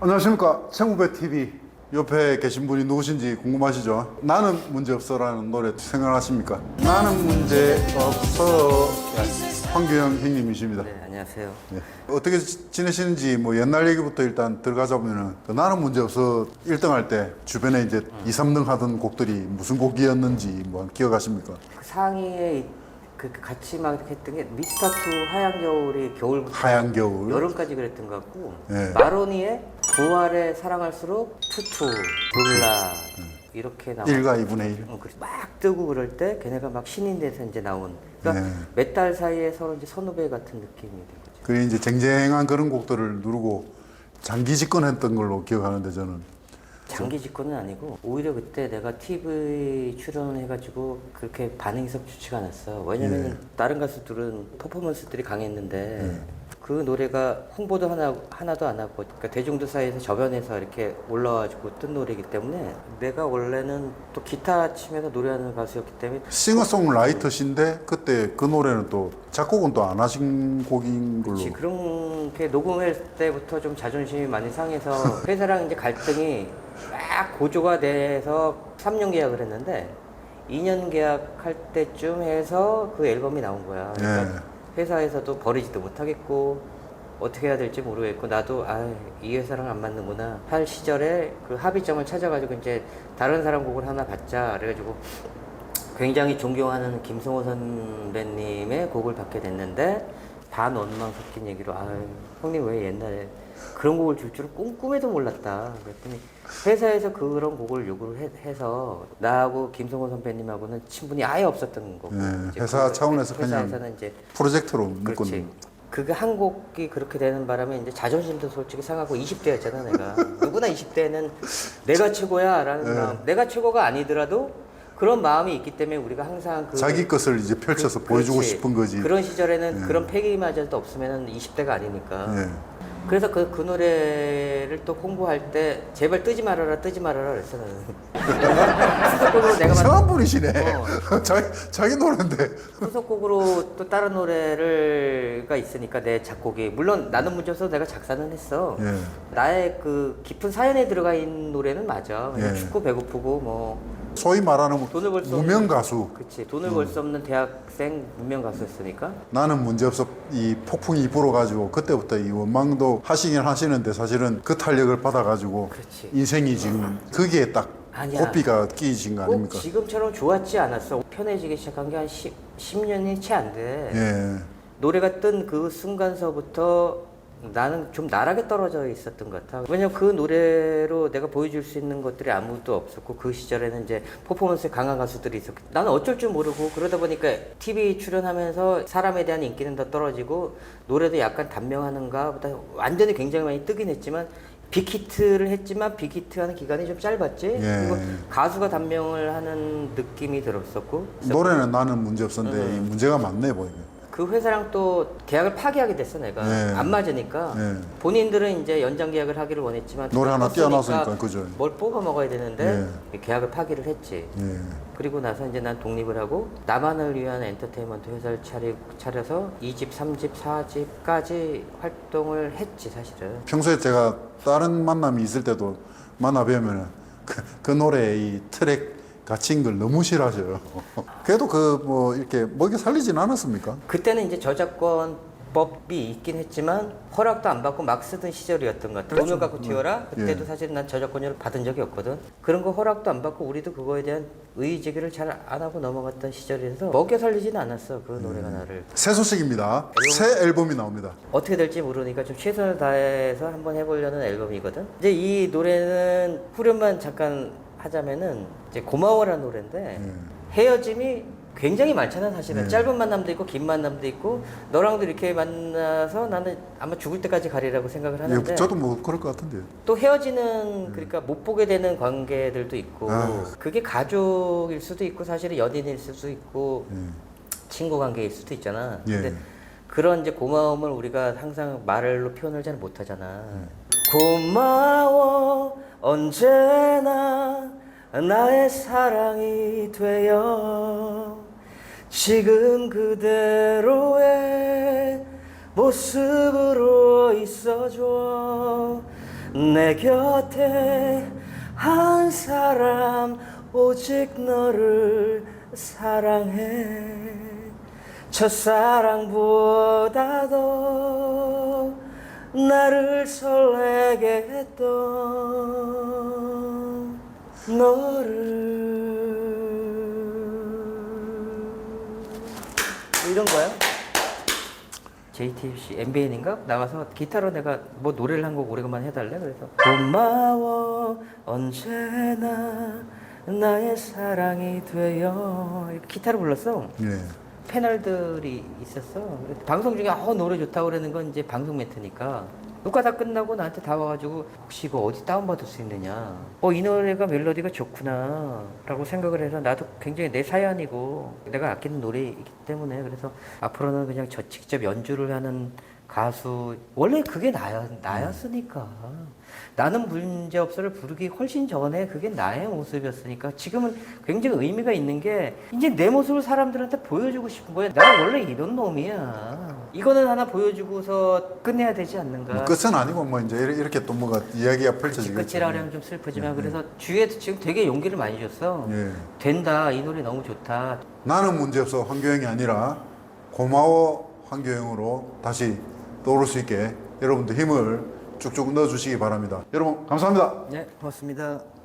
안녕하십니까 최무배 TV 옆에 계신 분이 누구신지 궁금하시죠? 나는 문제없어라는 노래 생각하십니까? 나는 문제없어 황규영 형님이십니다. 네, 안녕하세요. 네. 어떻게 지- 지내시는지 뭐 옛날 얘기부터 일단 들어가자 보면은 그 나는 문제없어 1등 할 때 주변에 이제 2, 3등 하던 곡들이 무슨 곡이었는지 뭐 기억하십니까? 그 상의에 그 같이 막 이렇게 했던 게 미스터 투 하얀 겨울이 겨울부터 하얀 겨울. 여름까지 그랬던 것 같고 네. 마로니의 부활에 사랑할수록 투투 룰라 이렇게 나와. 1과 2분의 1. 어, 그래서 막 뜨고 그럴 때 걔네가 막 신인 돼서 이제 나온 그러니까 네. 몇 달 사이에 서로 이제 선후배 같은 느낌이 된 거죠. 그 이제 쟁쟁한 그런 곡들을 누르고 장기 집권했던 걸로 기억하는데 저는 장기 집권은 아니고 오히려 그때 내가 TV 출연을 해가지고 그렇게 반응이 썩 좋지가 않았어. 왜냐면 예. 다른 가수들은 퍼포먼스들이 강했는데 예. 그 노래가 홍보도 하나 하나도 안 하고 그러니까 대중들 사이에서 저변에서 이렇게 올라와가지고 뜬 노래이기 때문에 내가 원래는 또 기타 치면서 노래하는 가수였기 때문에 싱어송라이터신데 그때 그 노래는 또 작곡은 또 안 하신 곡인 걸로. 그렇지 그런 게 녹음할 때부터 좀 자존심이 많이 상해서 회사랑 이제 갈등이 막 고조가 돼서 3년 계약을 했는데 2년 계약할 때쯤 해서 그 앨범이 나온 거야. 그러니까 회사에서도 버리지도 못하겠고 어떻게 해야 될지 모르겠고 나도 아 이 회사랑 안 맞는구나 할 시절에 그 합의점을 찾아가지고 이제 다른 사람 곡을 하나 받자 그래가지고 굉장히 존경하는 김성호 선배님의 곡을 받게 됐는데 반 원망 섞인 얘기로 아 형님 왜 옛날에 그런 곡을 줄 줄은 꿈꿈에도 몰랐다 그랬더니 회사에서 그런 곡을 요구를 해, 해서 나하고 김성호 선배님하고는 친분이 아예 없었던 거고 네, 회사 그 차원에서 그냥 회사에서는 이제 프로젝트로. 묶은. 그게 한 곡이 그렇게 되는 바람에 이제 자존심도 솔직히 상하고 20대였잖아 내가 누구나 20대는 내가 최고야라는 네. 내가 최고가 아니더라도 그런 마음이 있기 때문에 우리가 항상 그 자기 것을 이제 펼쳐서 그- 보여주고 그렇지. 싶은 거지. 그런 시절에는 네. 그런 패기마저도 없으면 20대가 아니니까 네. 그래서 그, 그 노래를 또 홍보할 때 제발 뜨지 말아라 뜨지 말아라 그랬어 나는 내가 이상한 분이시네. 어. 자기, 자기 노래인데. 후속곡으로 또 다른 노래를가 있으니까 내 작곡이 물론 나는 문제없어 내가 작사는 했어 예. 나의 그 깊은 사연에 들어가 있는 노래는 맞아 그냥 예. 춥고 배고프고 뭐 소위 말하는 돈을 벌수 무명 가수. 그치 돈을 벌 수 없는 대학생 무명 가수였으니까 나는 문제없어 이 폭풍이 불어 가지고 그때부터 이 원망도 하시긴 하시는데 사실은 그 탄력을 받아 가지고 그렇지. 인생이 지금 거기에 딱 아니야. 고삐가 끼이신 거 꼭 아닙니까? 지금처럼 좋았지 않았어 편해지기 시작한 게 한 10, 10년이 채 안 돼 예. 노래가 뜬 그 순간서부터 나는 좀 나락에 떨어져 있었던 것 같아. 왜냐면 그 노래로 내가 보여줄 수 있는 것들이 아무도 없었고 그 시절에는 이제 퍼포먼스에 강한 가수들이 있었고 나는 어쩔 줄 모르고 그러다 보니까 TV 출연하면서 사람에 대한 인기는 더 떨어지고 노래도 약간 단명하는가 보다 완전히 굉장히 많이 뜨긴 했지만 빅히트를 했지만 빅히트 하는 기간이 좀 짧았지. 예. 그리고 가수가 단명을 하는 느낌이 들었었고 노래는 나는 문제 없었는데 이 문제가 많네 보이네. 그 회사랑 또 계약을 파기하게 됐어 내가 네. 안 맞으니까 네. 본인들은 이제 연장 계약을 하기를 원했지만 노래 하나 없으니까 띄어놨으니까, 그죠. 뭘 뽑아 먹어야 되는데 계약을 파기를 했지 예. 그리고 나서 이제 난 독립을 하고 나만을 위한 엔터테인먼트 회사를 차리, 차려서 2집, 3집, 4집까지 활동을 했지 사실은 평소에 제가 다른 만남이 있을 때도 만나 뵈면은 그, 그 노래 이 트랙 갇힌 걸 너무 싫어하셔요. 그래도 그 뭐 이렇게 먹여 살리진 않았습니까? 그때는 이제 저작권 법이 있긴 했지만 허락도 안 받고 막 쓰던 시절이었던 것 같아. 돈을 갖고 튀어라. 그때도 예. 사실 난 저작권료를 받은 적이 없거든. 그런 거 허락도 안 받고 우리도 그거에 대한 의의 제기를 잘 안 하고 넘어갔던 시절이라서 먹여 살리진 않았어. 그 노래가 나를. 새 소식입니다. 새 앨범이 나옵니다. 어떻게 될지 모르니까 좀 최선을 다해서 한번 해보려는 앨범이거든. 이제 이 노래는 후렴만 잠깐 하자면은 이제 고마워라는 노래인데 헤어짐이 굉장히 많잖아 사실은 네. 짧은 만남도 있고 긴 만남도 있고 너랑도 이렇게 만나서 나는 아마 죽을 때까지 가리라고 생각을 하는데 예, 저도 뭐 그럴 것 같은데. 또 헤어지는 그러니까 못 보게 되는 관계들도 있고 아. 그게 가족일 수도 있고 사실은 연인일 수도 있고 친구 관계일 수도 있잖아. 예. 근데 그런 이제 고마움을 우리가 항상 말로 표현을 잘 못하잖아. 고마워 언제나 나의 사랑이 되어 지금 그대로의 모습으로 있어줘. 내 곁에 한 사람 오직 너를 사랑해. 첫사랑보다도 나를 설레게 했던 너를. 이런 거야? JTBC MBN인가? 나가서 기타로 내가 뭐 노래를 한 곡 오래간만에 해달래? 그래서 고마워 언제나 나의 사랑이 되어. 이렇게 기타로 불렀어. 예. 패널들이 있었어. 방송 중에 어 노래 좋다고 그러는 건 이제 방송 멘트니까 녹화 다 끝나고 나한테 다 와가지고 혹시 이거 어디 다운받을 수 있느냐? 어 이 노래가 멜로디가 좋구나 라고 생각을 해서 나도 굉장히 내 사연이고 내가 아끼는 노래이기 때문에 그래서 앞으로는 그냥 저 직접 연주를 하는 가수 원래 그게 나였, 나였으니까. 나는 문제없어를 부르기 훨씬 전에 그게 나의 모습이었으니까 지금은 굉장히 의미가 있는 게 이제 내 모습을 사람들한테 보여주고 싶은 거야. 내가 원래 이런 놈이야 이거는 하나 보여주고서 끝내야 되지 않는가 뭐 끝은 아니고 뭐 이제 이렇게- 또 뭐가 이야기가 펼쳐지겠죠. 끝이라 하면 좀 슬프지만 그래서 주위에도 지금 되게 용기를 많이 줬어 예. 된다 이 노래 너무 좋다 나는 문제없어 황교영이 아니라 고마워 황교영으로 다시 떠오를 수 있게 여러분들 힘을 쭉쭉 넣어주시기 바랍니다. 여러분 감사합니다. 네 고맙습니다